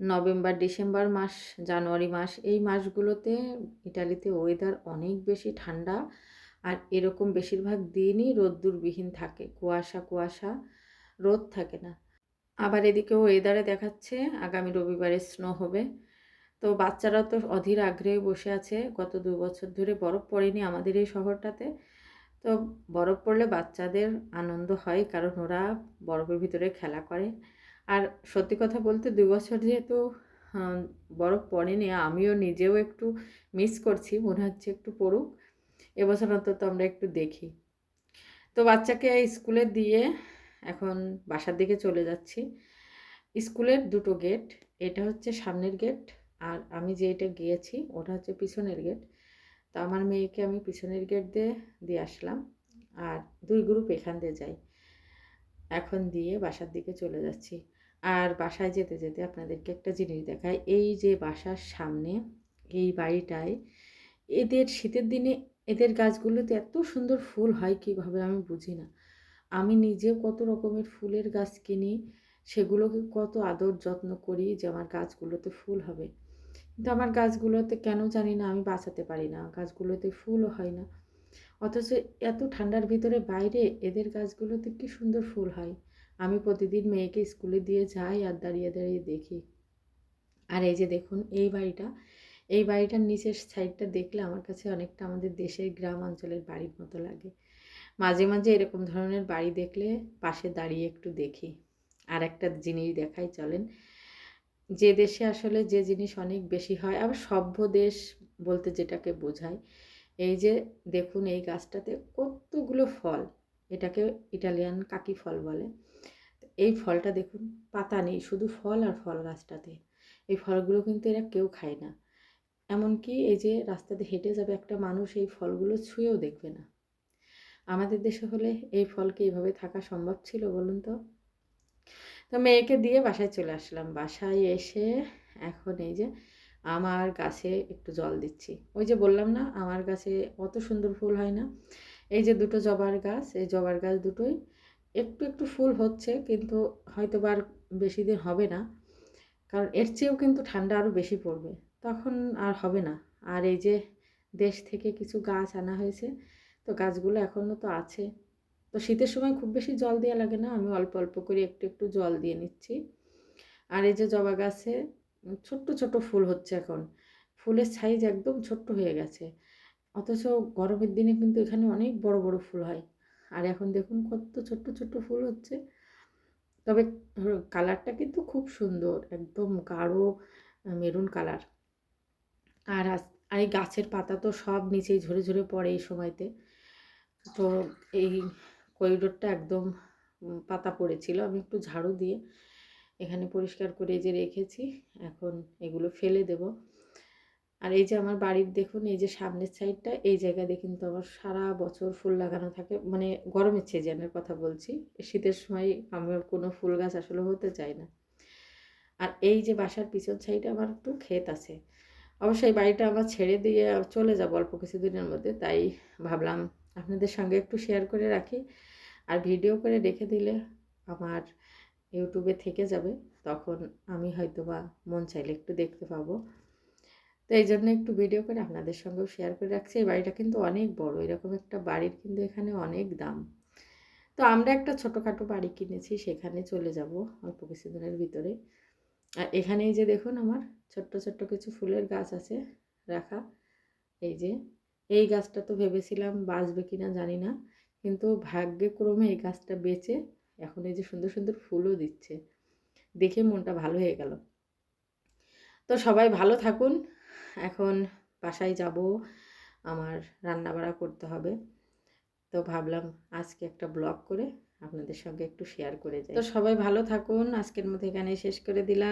November, December মাস, জানুয়ারি মাস, এই মাসগুলোতে ইটালিতে weather অনেক বেশি ঠান্ডা আর এরকম বেশিরভাগ দিনই রোদ্দুরবিহীন থাকে, কুয়াশা কুয়াশা, রোদ থাকে না। আবার এদিকে ওয়েদারে দেখাচ্ছে আগামী রবিবারে স্নো হবে। তো বাচ্চারা তো অধীর আগ্রহে বসে আছে, গত দু বছর ধরে বরফ পড়েনি আমাদের এই শহরটাতে। তো বরফ পড়লে বাচ্চাদের আনন্দ হয় কারণ ওরা বরফের ভিতরে খেলা করে। আর সত্যি কথা বলতে দুই বছর যেহেতু বরফ পড়েনি, আমিও নিজেও একটু মিস করছি, মনে হচ্ছে একটু পড়ুক। এবছর অন্তত আমরা একটু দেখি। তো বাচ্চাকে স্কুলে দিয়ে এখন বাসার দিকে চলে যাচ্ছি। স্কুলের দুটো গেট, এটা হচ্ছে সামনের গেট আর আমি যেটা গিয়েছি, ওটা হচ্ছে পিছনের গেট। তো আমার মেয়েকে আমি পিছনের গেট দিয়ে দিয়ে আসলাম আর দুই গ্রুপ এখান দিয়ে যাই। এখন দিয়ে বাসার দিকে চলে যাচ্ছি। আর বাসায় যেতে যেতে আপনাদেরকে একটা জিনিস দেখায় এই যে বাসার সামনে, এই বাড়িটায় এদের শীতের দিনে এদের গাছগুলোতে এত সুন্দর ফুল হয় কীভাবে আমি বুঝি না। আমি নিজেও কত রকমের ফুলের গাছ কিনি, সেগুলোকে কত আদর যত্ন করি যে আমার গাছগুলোতে ফুল হবে। কিন্তু আমার গাছগুলোতে কেন জানি না আমি বাঁচাতে পারি না, গাছগুলোতে ফুলও হয় না। অথচ এত ঠান্ডার ভিতরে বাইরে এদের গাছগুলোতে কি সুন্দর ফুল হয়। আমি প্রতিদিন মেয়েকে স্কুলে দিয়ে যাই আর দাঁড়িয়ে দাঁড়িয়ে দেখি। আর এই যে দেখুন, এই বাড়িটা, এই বাড়িটার নিচের সাইডটা দেখলে আমার কাছে অনেকটা আমাদের দেশের গ্রাম অঞ্চলের বাড়ির মতো লাগে। মাঝে মাঝে এরকম ধরনের বাড়ি দেখলে পাশে দাঁড়িয়ে একটু দেখি। আর একটা জিনিস দেখাই, চলেন। যে দেশে আসলে যে জিনিস অনেক বেশি হয়, আবার সভ্য দেশ বলতে যেটাকে বোঝায়, এই যে দেখুন এই গাছটাতে কতগুলো ফল। এটাকে ইটালিয়ান কাকি ফল বলে। এই ফলটা দেখুন, পাতা নেই, শুধু ফল আর ফল গাছটাতে। এই ফলগুলো কিন্তু এরা কেউ খায় না। এমনকি এই যে রাস্তাতে হেঁটে যাবে একটা মানুষ, এই ফলগুলো ছুঁয়েও দেখবে না। আমাদের দেশে হলে এই ফলকে এইভাবে থাকা সম্ভব ছিল বলুন তো? তো মেয়েকে দিয়ে বাসায় চলে আসলাম। বাসায় এসে এখন এই যে আমার গাছে একটু জল দিচ্ছি। ওই যে বললাম না, আমার গাছে অত সুন্দর ফুল হয় না। এই যে দুটো জবার গাছ, এই জবার গাছ দুটোই একটু একটু ফুল হচ্ছে, কিন্তু হয়তো আর বেশি দিন হবে না। কারণ এর চেয়েও কিন্তু ঠান্ডা আরও বেশি পড়বে। তখন আর হবে না। আর এই যে দেশ থেকে কিছু গাছ আনা হয়েছে, তো গাছগুলো এখনও তো আছে। তো শীতের সময় খুব বেশি জল দেওয়া লাগে না, আমি অল্প অল্প করে একটু একটু জল দিয়ে নিচ্ছি। আর এই যে জবা গাছে ছোট্ট ছোট্ট ফুল হচ্ছে এখন। ফুলের সাইজ একদম ছোট্ট হয়ে গেছে। অথচ গরমের দিনে কিন্তু এখানে অনেক বড় বড় ফুল হয়। আর এখন দেখুন কত ছোট্ট ছোট্ট ফুল হচ্ছে। তবে কালারটা কিন্তু খুব সুন্দর, একদম গাঢ় মেরুন কালার। আর আর এই গাছের পাতা তো সব নিচেই ঝরে ঝরে পড়ে এই সময়তে। তো এই করিডোরটা একদম পাতা পড়েছিল। আমি একটু ঝাড়ু দিয়ে এখানে পরিষ্কার করে যে রেখেছি, এখন এগুলো ফেলে দেব। আর এই যে আমার বাড়ির দেখুন, এই যে সামনের সাইডটা, এই জায়গাতে কিন্তু আমার সারা বছর ফুল লাগানো থাকে। মানে গরমের সিজনের কথা বলছি, শীতের সময় আমার কোনো ফুল গাছ আসলে হতে চায় না। আর এই যে বাসার পিছন সাইডে আমার একটু ক্ষেত আছে। অবশ্যই বাড়িটা আমার ছেড়ে দিয়ে চলে যাব অল্প কিছুদিনের মধ্যে, তাই ভাবলাম আপনাদের সঙ্গে একটু শেয়ার করে রাখি। আর ভিডিও করে রেখে দিলে আমার ইউটিউবে থেকে যাবে, তখন আমি হয়তো বা মন চাইলে একটু দেখতে পাবো। তো এই জন্য একটু ভিডিও করে আপনাদের সঙ্গেও শেয়ার করে রাখছি। এই বাড়িটা কিন্তু অনেক বড়, এরকম একটা বাড়ির কিন্তু এখানে অনেক দাম। তো আমরা একটা ছোটোখাটো বাড়ি কিনেছি, সেখানে চলে যাব অল্প কিছুদিনের ভিতরে। আর এখানেই যে দেখুন আমার ছোট্ট ছোট্ট কিছু ফুলের গাছ আছে রাখা। এই যে, এই গাছটা তো ভেবেছিলাম বাঁচবে কি না জানি না, কিন্তু ভাগ্যক্রমে এই গাছটা বেঁচে এখন এই যে সুন্দর সুন্দর ফুলও দিচ্ছে। দেখে মনটা ভালো হয়ে গেল। তো সবাই ভালো থাকুন এখন বাসায় যাব, আমার রান্না বাড়া করতে হবে। তো ভাবলাম আজকে একটা ব্লগ করে আপনাদের সঙ্গে একটু শেয়ার করে যাই। তো সবাই ভালো থাকুন, আজকের মধ্যে এখানে শেষ করে দিলাম।